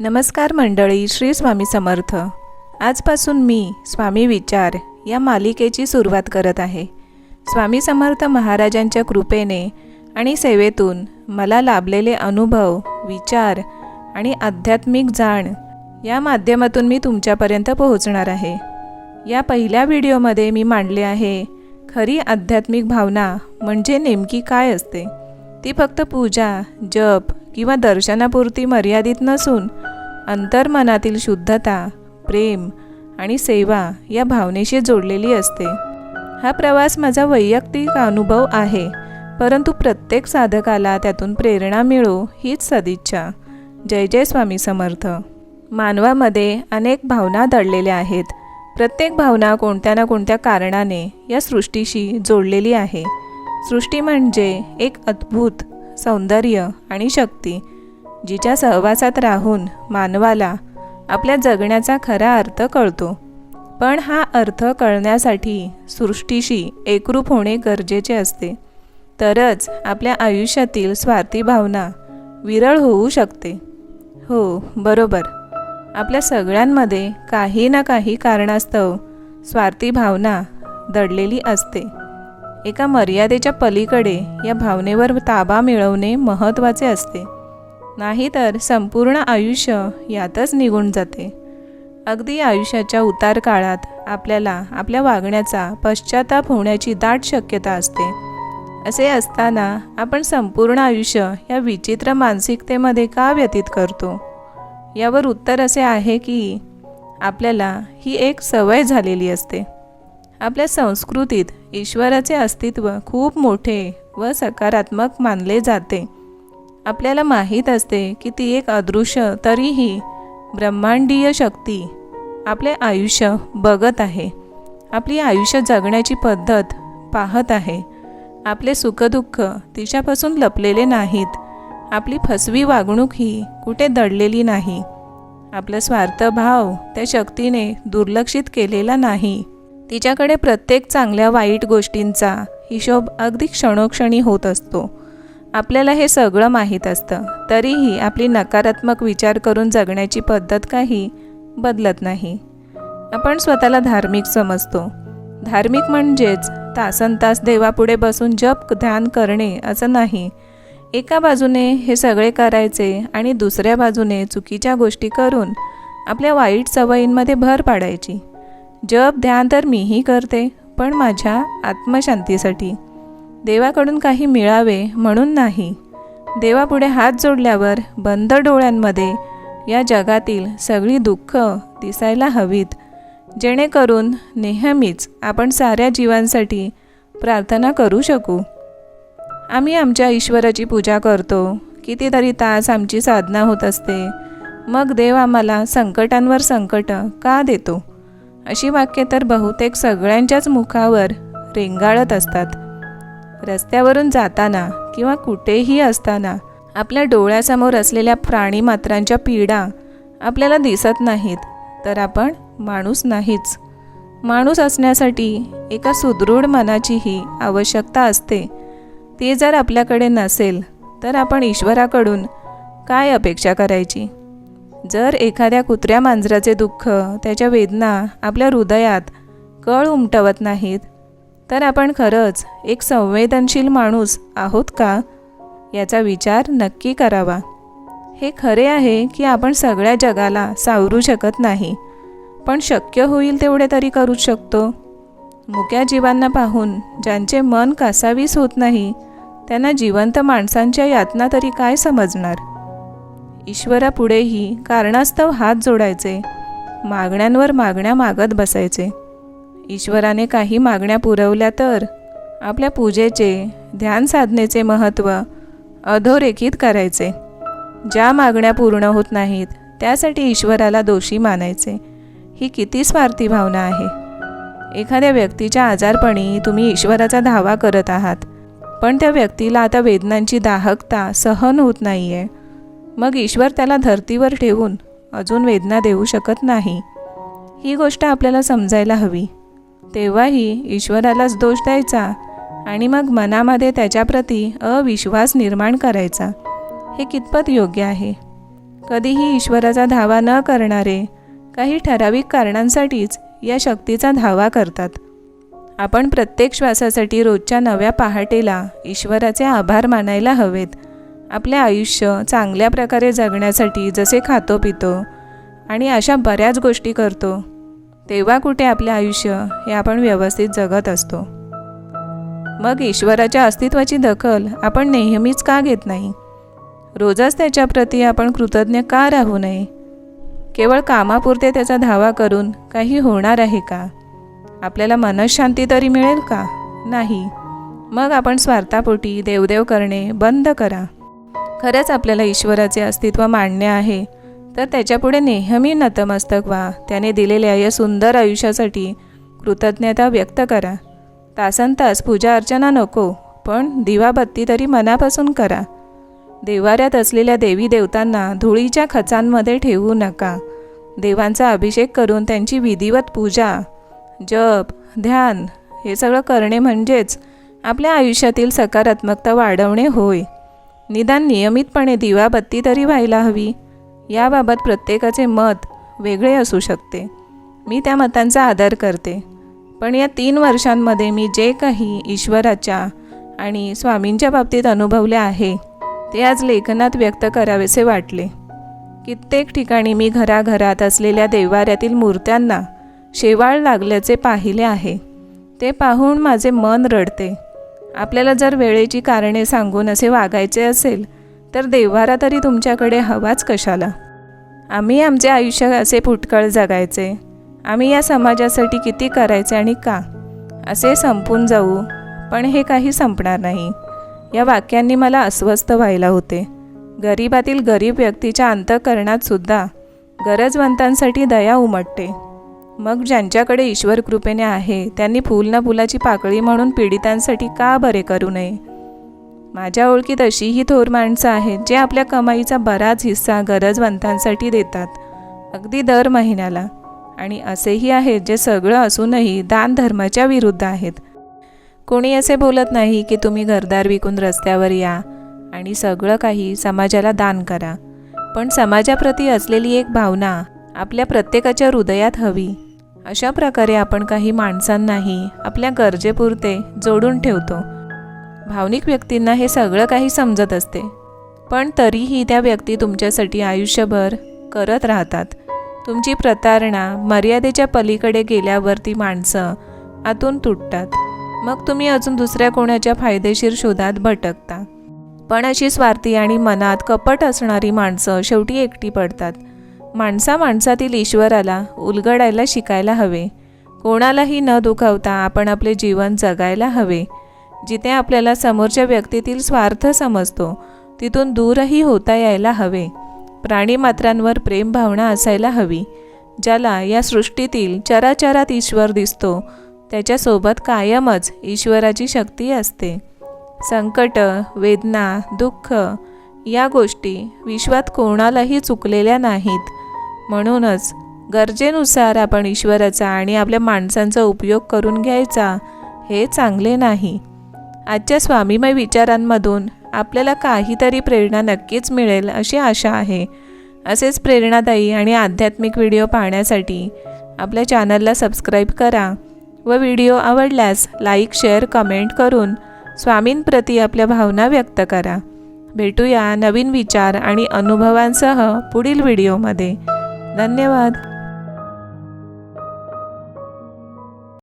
नमस्कार मंडळी श्री स्वामी समर्थ. आजपासून मी स्वामी विचार या मालिकेची सुरुवात करत आहे. स्वामी समर्थ महाराजांच्या कृपेने आणि सेवेतून मला लाभलेले अनुभव विचार आणि आध्यात्मिक जाण या माध्यमातून मी तुमच्यापर्यंत पोहोचणार आहे. या पहिल्या व्हिडिओमध्ये मी मांडले आहे खरी आध्यात्मिक भावना म्हणजे नेमकी काय असते? ती फक्त पूजा जप किंवा दर्शनापुरती मर्यादित नसून अंतर्मनातील शुद्धता प्रेम आणि सेवा या भावनेशी जोडलेली असते. हा प्रवास माझा वैयक्तिक अनुभव आहे परंतु प्रत्येक साधकाला त्यातून प्रेरणा मिळो हीच सदिच्छा. जय जय स्वामी समर्थ. मानवामध्ये अनेक भावना दडलेल्या आहेत. प्रत्येक भावना कोणत्या ना कोणत्या कारणाने या सृष्टीशी जोडलेली आहे. सृष्टी म्हणजे एक अद्भुत सौंदर्य आणि शक्ती. जिच्या सहवासात राहून मानवाला आपल्या जगण्याचा खरा अर्थ कळतो. पण हा अर्थ कळण्यासाठी सृष्टीशी एकरूप होणे गरजेचे असते. तरच आपल्या आयुष्यातील स्वार्थी भावना विरळ होऊ शकते. हो बरोबर. आपल्या सगळ्यांमध्ये काही ना काही कारणास्तव स्वार्थी भावना दडलेली असते. एका मर्यादेच्या पलीकडे या भावनेवर ताबा मिळवणे महत्त्वाचे असते. नाहीतर संपूर्ण आयुष्य यातच निघून जाते. अगदी आयुष्याच्या उतार काळात आपल्याला आपल्या वागण्याचा पश्चाताप होण्याची दाट शक्यता असते. असे असताना आपण संपूर्ण आयुष्य या विचित्र मानसिकतेमध्ये का व्यतीत करतो? यावर उत्तर असे आहे की आपल्याला ही एक सवय झालेली असते. आपल्या संस्कृतीत ईश्वराचे अस्तित्व खूप मोठे व सकारात्मक मानले जाते. आपल्याला माहीत असते की ती एक अदृश्य तरीही ब्रह्मांडीय शक्ती आपले आयुष्य बघत आहे. आपली आयुष्य जगण्याची पद्धत पाहत आहे. आपले सुखदुःख तिच्यापासून लपलेले नाहीत. आपली फसवी वागणूक ही कुठे दडलेली नाही. आपला स्वार्थभाव त्या शक्तीने दुर्लक्षित केलेला नाही. तिच्याकडे प्रत्येक चांगल्या वाईट गोष्टींचा हिशोब अगदी क्षणोक्षणी होत असतो. आपल्याला हे सगळं माहीत असतं. तरीही आपली नकारात्मक विचार करून जगण्याची पद्धत काही बदलत नाही. आपण स्वतःला धार्मिक समजतो. धार्मिक म्हणजेच तासनतास देवापुढे बसून जप ध्यान करणे असं नाही. एका बाजूने हे सगळे करायचे आणि दुसऱ्या बाजूने चुकीच्या गोष्टी करून आपल्या वाईट सवयींमध्ये भर पाडायची. जप ध्यान तर मीही करते पण माझ्या आत्मशांतीसाठी. देवाकडून काही मिळावे म्हणून नाही. देवापुढे हात जोडल्यावर बंद डोळ्यांमध्ये या जगातील सगळी दुःख दिसायला हवीत. जेणेकरून नेहमीच आपण साऱ्या जीवांसाठी प्रार्थना करू शकू. आम्ही आमच्या ईश्वराची पूजा करतो. कितीतरी तास आमची साधना होत असते. मग देव आम्हाला संकटांवर संकट का देतो? अशी वाक्ये तर बहुतेक सगळ्यांच्याच मुखावर रेंगाळत असतात. रस्त्यावरून जाताना किंवा कुठेही असताना आपल्या डोळ्यासमोर असलेल्या प्राणीमात्रांच्या पीडा आपल्याला दिसत नाहीत तर आपण माणूस नाहीच. माणूस असण्यासाठी एका सुदृढ मनाचीही आवश्यकता असते. ती जर आपल्याकडे नसेल तर आपण ईश्वराकडून काय अपेक्षा करायची? जर एखाद्या कुत्र्या मांजराचे दुःख त्याच्या वेदना आपल्या हृदयात कळ उमटवत नाहीत तर आपण खरंच एक संवेदनशील माणूस आहोत का? याचा विचार नक्की करावा. हे खरे आहे की आपण सगळ्या जगाला सावरू शकत नाही पण शक्य होईल तेवढे तरी करू शकतो. मुक्या जीवांना पाहून ज्यांचे मन कासावीस होत नाही त्यांना जिवंत माणसांच्या यातना तरी काय समजणार? ईश्वरापुढेही कारणास्तव हात जोडायचे मागण्यांवर मागण्या मागत बसायचे. ईश्वराने काही मागण्या पुरवल्या तर आपल्या पूजेचे ध्यान साधनेचे महत्त्व अधोरेखित करायचे. ज्या मागण्या पूर्ण होत नाहीत त्यासाठी ईश्वराला दोषी मानायचे. ही किती स्वार्थी भावना आहे. एखाद्या व्यक्तीच्या आजारपणी तुम्ही ईश्वराचा धावा करत आहात पण त्या व्यक्तीला आता वेदनांची दाहकता सहन होत नाही आहे मग ईश्वर त्याला धर्तीवर ठेवून अजून वेदना देऊ शकत नाही. ही गोष्ट आपल्याला समजायला हवी. तेव्हाही ईश्वरालाच दोष द्यायचा आणि मग मनामध्ये त्याच्याप्रती अविश्वास निर्माण करायचा. हे कितपत योग्य आहे? कधीही ईश्वराचा धावा न करणारे काही ठराविक कारणांसाठीच या शक्तीचा धावा करतात. आपण प्रत्येक श्वासासाठी रोजच्या नव्या पहाटेला ईश्वराचे आभार मानायला हवेत. आपले आयुष्य चांगल्या प्रकारे जगण्यासाठी जसे खातो पितो आणि अशा बऱ्याच गोष्टी करतो तेव्हा कुठे आपले आयुष्य हे आपण व्यवस्थित जगत असतो? मग ईश्वराच्या अस्तित्वाची दखल आपण नेहमीच का घेत नाही? रोजच त्याच्याप्रती आपण कृतज्ञ का राहू नये? केवळ कामापुरते त्याचा धावा करून काही होणार आहे का? आपल्याला मनशांती तरी मिळेल का? नाही. मग आपण स्वार्थापोटी देवदेव करणे बंद करा. खरंच आपल्याला ईश्वराचे अस्तित्व मान्य आहे. तर त्याच्यापुढे नेहमी नतमस्तक व्हा. त्याने दिलेल्या या सुंदर आयुष्यासाठी कृतज्ञता व्यक्त करा. तासन तास पूजा अर्चना नको पण दिवाबत्ती तरी मनापासून करा. देवाऱ्यात असलेल्या देवी देवतांना धुळीच्या खचांमध्ये ठेवू नका. देवांचा अभिषेक करून त्यांची विधिवत पूजा जप ध्यान हे सगळं करणे म्हणजेच आपल्या आयुष्यातील सकारात्मकता वाढवणे होय. निदान नियमितपणे दिवाबत्ती तरी व्हायला हवी. याबाबत प्रत्येकाचे मत वेगळे असू शकते. मी त्या मतांचा आदर करते. पण या तीन वर्षांमध्ये मी जे काही ईश्वराच्या आणि स्वामींच्या बाबतीत अनुभवले आहे ते आज लेखनात व्यक्त करावेसे वाटले. कित्येक ठिकाणी मी घराघरात असलेल्या देवाऱ्यातील मूर्त्यांना शेवाळ लागल्याचे पाहिले आहे. ते पाहून माझे मन रडते. आपल्याला जर वेळेची कारणे सांगून असे वागायचे असेल तर देव्हारा तरी तुमच्याकडे हवाच कशाला? आम्ही आमचे आयुष्य असे फुटकळ जगायचे. आम्ही या समाजासाठी किती करायचे आणि का? असे संपून जाऊ. पण हे काही संपणार नाही. या वाक्यांनी मला अस्वस्थ व्हायला होते. गरिबातील गरीब व्यक्तीच्या अंतकरणात सुद्धा गरजवंतांसाठी दया उमटते. मग ज्यांच्याकडे ईश्वर कृपेने आहे त्यांनी फूल ना फुलाची पाकळी म्हणून पीडितांसाठी का बरे करू नये? माझ्या ओळखीत अशीही थोर माणसं आहेत जे आपल्या कमाईचा बराच हिस्सा गरजवंतांसाठी देतात अगदी दर महिन्याला. आणि असेही आहेत जे सगळं असूनही दान धर्माच्या विरुद्ध आहेत. कोणी असे बोलत नाही की तुम्ही घरदार विकून रस्त्यावर या आणि सगळं काही समाजाला दान करा. पण समाजाप्रती असलेली एक भावना आपल्या प्रत्येकाच्या हृदयात हवी. अशा प्रकारे आपण काही माणसांनाही आपल्या गरजेपुरते जोडून ठेवतो. भावनिक व्यक्तींना हे सगळं काही समजत असते. पण तरीही त्या व्यक्ती तुमच्यासाठी आयुष्यभर करत राहतात. तुमची प्रतारणा मर्यादेच्या पलीकडे गेल्यावर ती माणसं आतून तुटतात. मग तुम्ही अजून दुसऱ्या कोणाच्या फायदेशीर शोधात भटकता. पण अशी स्वार्थी आणि मनात कपट असणारी माणसं शेवटी एकटी पडतात. माणसा माणसातील ईश्वराला उलगडायला शिकायला हवे. कोणालाही न दुखावता आपण आपले जीवन जगायला हवे. जिथे आपल्याला समोरच्या व्यक्तीतील स्वार्थ समजतो तिथून दूरही होता यायला हवे. प्राणीमात्रांवर प्रेम भावना असायला हवी ज्याला या सृष्टीतील चराचरात ईश्वर दिसतो त्याच्यासोबत कायमच ईश्वराची शक्ती असते. संकट वेदना दुःख या गोष्टी विश्वात कोणालाही चुकलेल्या नाहीत. म्हणूनच गरजेनुसार आपण ईश्वराचा आणि आपल्या माणसांचा उपयोग करून घ्यायचा हे चांगले नाही. आजच्या स्वामीमय विचारांमधून आपल्याला काहीतरी प्रेरणा नक्कीच मिळेल अशी आशा आहे. असेच प्रेरणादायी आणि आध्यात्मिक व्हिडिओ पाहण्यासाठी आपल्या चॅनलला सबस्क्राईब करा व व्हिडिओ आवडल्यास लाईक शेअर कमेंट करून स्वामींप्रती आपल्या भावना व्यक्त करा. भेटूया नवीन विचार आणि अनुभवांसह पुढील व्हिडिओमध्ये. धन्यवाद.